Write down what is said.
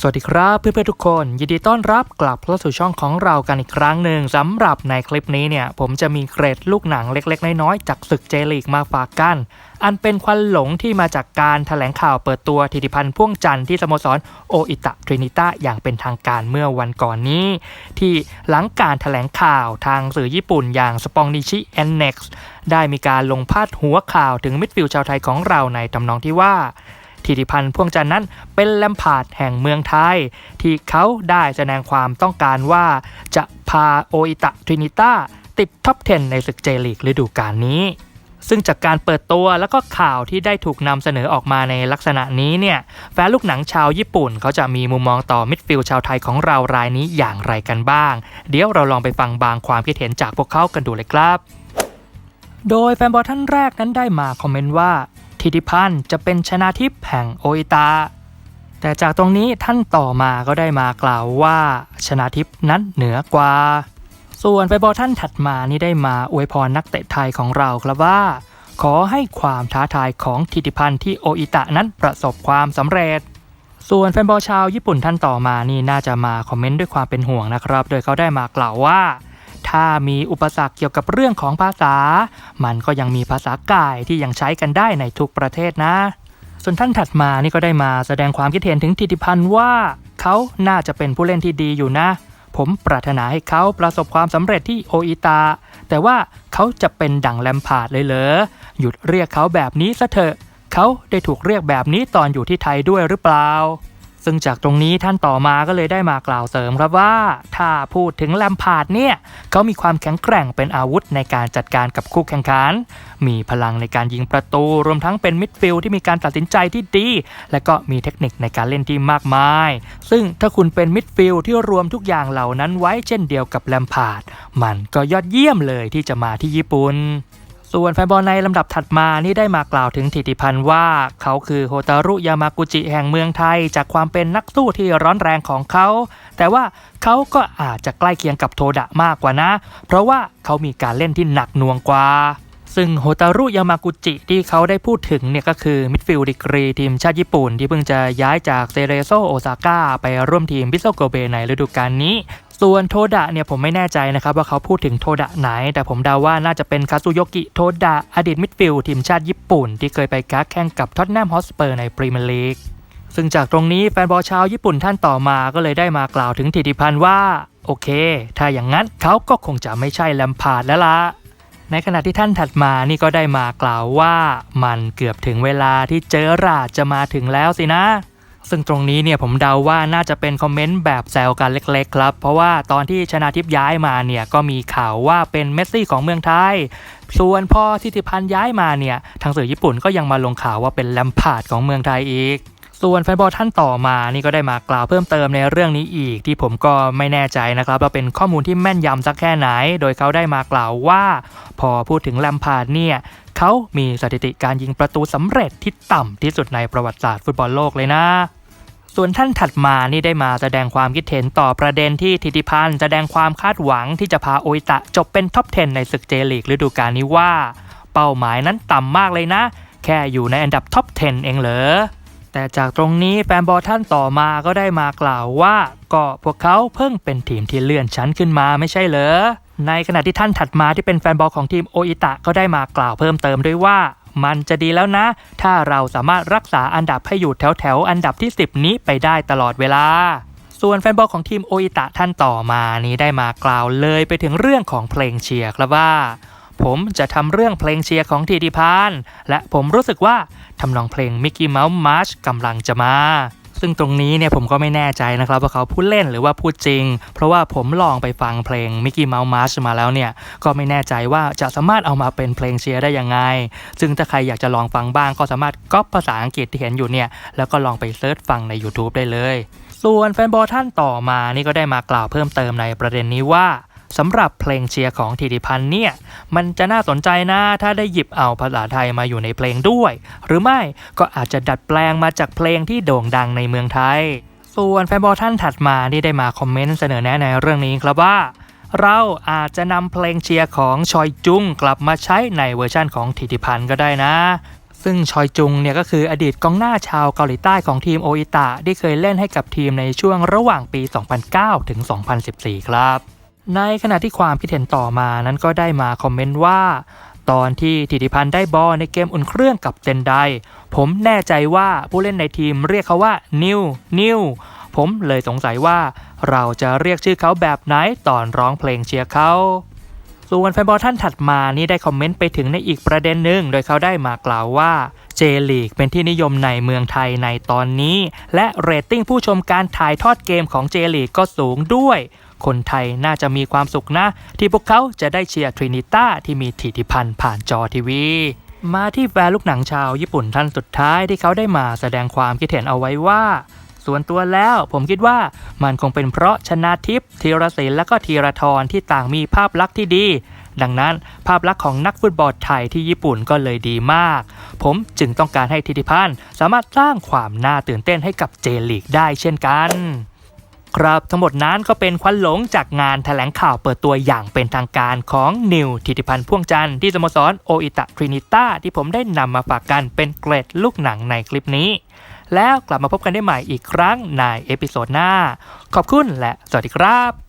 สวัสดีครับเพื่อนๆทุกคน ยินดีต้อนรับกลับเข้าสู่ช่องของเรากันอีกครั้งหนึ่งสำหรับในคลิปนี้เนี่ย ผมจะมีเกรดลูกหนังเล็กๆ น้อยๆ จากศึกเจลีกมาฝากกัน อันเป็นควันหลงที่มาจากการถแถลงข่าวเปิดตัวธิติพันธ์พ่วงจันทร์ที่สโมสรโออิตะทรินิต้าอย่างเป็นทางการเมื่อวันก่อนนี้ ที่หลังการถแถลงข่าวทางสื่อญี่ปุ่นอย่างสปองนิชิแอนเน็กซ์ได้มีการลงพาดหัวข่าวถึงมิดฟิลด์ชาวไทยของเราในตำนองที่ว่า ธิติพันธ์พ่วงจันทร์นั้นเป็นแลมพาร์ดแห่งเมืองไทย ที่เขาได้แสดงความต้องการว่า จะพาโออิตะทรินิต้าติดท็อป 10 ในศึกเจลีกฤดูกาลนี้ ซึ่งจากการเปิดตัวแล้วก็ข่าวที่ได้ถูกนำเสนอออกมาในลักษณะนี้เนี่ยแฟนลูกหนังชาวญี่ปุ่น เขาจะมีมุมมองต่อมิดฟิลด์ชาวไทยของเรารายนี้อย่างไรกันบ้าง เดี๋ยวเราลองไปฟังบางความคิดเห็นจากพวกเขากันดูเลยครับ โดยแฟนบอลท่านแรกนั้นได้มาคอมเมนต์ว่า ทิติพันธ์จะเป็นชนะทิพย์แห่งโออิตา แต่จากตรงนี้ท่านต่อมาก็ได้มากล่าวว่าชนะทิพย์นั้นเหนือกว่า ส่วนแฟนบอลท่านถัดมานี่ได้มาอวยพรนักเตะไทยของเราครับว่า ขอให้ความท้าทายของทิติพันธ์ที่โออิตะนั้นประสบความสำเร็จส่วนแฟนบอลชาวญี่ปุ่นท่านต่อมานี่น่าจะมาคอมเมนต์ด้วยความเป็นห่วงนะครับ โดยเขาได้มากล่าวว่า ถ้ามีอุปสรรคเกี่ยวกับเรื่องของภาษา มันก็ยังมีภาษากายที่ยังใช้กันได้ในทุกประเทศนะ ส่วนท่านถัดมานี่ก็ได้มาแสดงความคิดเห็นถึงทิติพันธ์ว่า เขาน่าจะเป็นผู้เล่นที่ดีอยู่นะ ผมปรารถนาให้เขาประสบความสำเร็จที่โออิตา แต่ว่าเขาจะเป็นดั่งแลมพาดเลยเหรอหยุดเรียกเขาแบบนี้ซะเถอะ เขาได้ถูกเรียกแบบนี้ตอนอยู่ที่ไทยด้วยหรือเปล่า ซึ่งจากตรงนี้ท่านต่อมาก็เลยได้มากล่าวเสริมครับว่า ถ้าพูดถึงแลมพาร์ดเนี่ยเขามีความแข็งแกร่งเป็นอาวุธในการจัดการกับคู่แข่งขัน มีพลังในการยิงประตู รวมทั้งเป็นมิดฟิลด์ที่มีการตัดสินใจที่ดี และก็มีเทคนิคในการเล่นที่มากมาย ซึ่งถ้าคุณเป็นมิดฟิลด์ที่รวมทุกอย่างเหล่านั้นไว้เช่นเดียวกับแลมพาร์ดมันก็ยอดเยี่ยมเลยที่จะมาที่ญี่ปุ่น ส่วนแฟนบอลในลำดับถัดมานี่ได้มากล่าวถึงถิติพันธ์ว่า เขาคือโฮตารุยามากุจิแห่งเมืองไทย จากความเป็นนักสู้ที่ร้อนแรงของเขา แต่ว่าเขาก็อาจจะใกล้เคียงกับโทดะมากกว่านะ เพราะว่าเขามีการเล่นที่หนักหน่วงกว่าซึ่งโฮตารุยามากุจิที่เขาได้พูดถึงเนี่ยก็คือมิดฟิลด์ดีกรีทีมชาติญี่ปุ่น ที่เพิ่งจะย้ายจากเซเรโซโอซาก้าไปร่วมทีมบิโซโกเบในฤดูกาลนี้ ส่วนโทดะเนี่ยผมไม่แน่ใจนะครับว่าเขาพูดถึงโทดะไหน แต่ผมเดาว่าน่าจะเป็นคาซุโยกิโทดะอดีตมิดฟิลด์ทีมชาติญี่ปุ่น ที่เคยไปค้าแข่งกับท็อตแนมฮอสเปอร์ในพรีเมียร์ลีกซึ่งจากตรงนี้แฟนบอลชาวญี่ปุ่นท่านต่อมาก็เลยได้มากล่าวถึงถิติพันธ์ว่า โอเค ถ้าอย่างนั้นเขาก็คงจะไม่ใช่แลมพาร์ดแล้วละในขณะที่ท่านถัดมานี่ก็ได้มากล่าวว่า มันเกือบถึงเวลาที่เจอราจะมาถึงแล้วสินะ ซึ่งตรงนี้เนี่ยผมเดาว่าน่าจะเป็นคอมเมนต์แบบแซวกันเล็กๆครับ เพราะว่าตอนที่ชนาทิพย์ย้ายมาเนี่ยก็มีข่าวว่าเป็นเมสซี่ของเมืองไทย ส่วนพอทิติพันธ์ย้ายมาเนี่ยทางสื่อญี่ปุ่นก็ยังมาลงข่าวว่าเป็นแลมพาร์ดของเมืองไทยอีกส่วนแฟนบอลท่านต่อมานี่ก็ได้มากล่าวเพิ่มเติมในเรื่องนี้อีกที่ผมก็ไม่แน่ใจนะครับว่าเป็นข้อมูลที่แม่นยำสักแค่ไหน โดยเขาได้มากล่าวว่า พอพูดถึงแลมพาร์ดเนี่ยเขามีสถิติการยิงประตูสำเร็จที่ต่ำที่สุดในประวัติศาสตร์ฟุตบอลโลกเลยนะ ส่วนท่านถัดมานี่ได้มาแสดงความคิดเห็นต่อประเด็นที่ทิติพันธ์แสดงความคาดหวังที่จะพาโออิตะจบเป็นท็อป 10 ในศึกเจลีกฤดูกาลนี้ว่า เป้าหมายนั้นต่ำมากเลยนะ แค่อยู่ในอันดับท็อป 10 เองเหรอแต่จากตรงนี้แฟนบอลท่านต่อมาก็ได้มากล่าวว่า ก็พวกเขาเพิ่งเป็นทีมที่เลื่อนชั้นขึ้นมาไม่ใช่เหรอในขณะที่ท่านถัดมาที่เป็นแฟนบอลของทีมโออิตะก็ได้มากล่าวเพิ่มเติมด้วยว่า มันจะดีแล้วนะ ถ้าเราสามารถรักษาอันดับให้อยู่แถวแถวอันดับที่ 10 นี้ไปได้ตลอดเวลา ส่วนแฟนบอลของทีมโออิตะท่านต่อมานี้ได้มากล่าวเลยไปถึงเรื่องของเพลงเชียร์ครับว่า ผมจะทำเรื่องเพลงเชียร์ของทีดิพานและผมรู้สึกว่าทำนองเพลงมิกกี้เมาส์มาร์ชกำลังจะมา ซึ่งตรงนี้เนี่ยผมก็ไม่แน่ใจนะครับว่าเขาพูดเล่นหรือว่าพูดจริง เพราะว่าผมลองไปฟังเพลง Mickey Mouse March มาแล้วเนี่ย ก็ไม่แน่ใจว่าจะสามารถเอามาเป็นเพลงเชียร์ได้ยังไง ซึ่งถ้าใครอยากจะลองฟังบ้างก็สามารถก๊อปภาษาอังกฤษที่เห็นอยู่เนี่ย แล้วก็ลองไปเซิร์ชฟังใน YouTube ได้เลย ส่วนแฟนบอลท่านต่อมานี่ก็ได้มากล่าวเพิ่มเติมในประเด็นนี้ว่า สำหรับเพลงเชียร์ของธีติพันธ์เนี่ย มันจะน่าสนใจนะ ถ้าได้หยิบเอาภาษาไทยมาอยู่ในเพลงด้วย หรือไม่ก็อาจจะดัดแปลงมาจากเพลงที่โด่งดังในเมืองไทย ส่วนแฟนบอลท่านถัดมาที่ได้มาคอมเมนต์เสนอแนะในเรื่องนี้ครับว่า เราอาจจะนำเพลงเชียร์ของชอยจุงกลับมาใช้ในเวอร์ชั่นของถิติพันธ์ก็ได้นะซึ่งชอยจุงเนี่ยก็คืออดีตกองหน้าชาวเกาหลีใต้ของทีมโออิตะที่เคยเล่นให้กับทีมในช่วงระหว่างปี 2009 ถึง 2014 ครับ ในขณะที่ความคิดเห็นต่อมานั้นก็ได้มาคอมเมนต์ว่า ตอนที่ธิติพันธ์ได้บอลในเกมอุ่นเครื่องกับเซนไดผมแน่ใจว่าผู้เล่นในทีมเรียกเขาว่านิวนิวผมเลยสงสัยว่าเราจะเรียกชื่อเขาแบบไหนตอนร้องเพลงเชียร์เขาส่วนแฟนบอลท่านถัดมานี่ได้คอมเมนต์ไปถึงในอีกประเด็นหนึ่งโดยเขาได้มากล่าวว่า เจลีกเป็นที่นิยมในเมืองไทยในตอนนี้ และเรตติ้งผู้ชมการถ่ายทอดเกมของเจลีกก็สูงด้วย คนไทยน่าจะมีความสุขนะ ที่พวกเขาจะได้เชียร์ทรินิต้าที่มีถิติพันธ์ผ่านจอทีวีมาที่แฟนลูกหนังชาวญี่ปุ่นท่านสุดท้ายที่เขาได้มาแสดงความคิดเห็นเอาไว้ว่า ส่วนตัวแล้วผมคิดว่ามันคงเป็นเพราะชนะทิพย์ธีรศิลป์และก็ธีรทรที่ต่างมีภาพลักษณ์ที่ดี ดังนั้นภาพลักษณ์ของนักฟุตบอลไทยที่ญี่ปุ่นก็เลยดีมาก ผมจึงต้องการให้ทิติพันธ์สามารถสร้างความน่าตื่นเต้นให้กับเจลีกได้เช่นกันครับทั้งหมดนั้นก็เป็นควันหลงจากงานแถลงข่าวเปิดตัวอย่างเป็นทางการของนิวทิติพันธ์พ่วงจันทร์ที่สโมสรโออิตะทรินิต้าที่ผมได้นำมาฝากกันเป็นเกรดลูกหนังในคลิปนี้ แล้วกลับมาพบกันได้ใหม่อีกครั้งในเอพิโซดหน้า ขอบคุณและสวัสดีครับ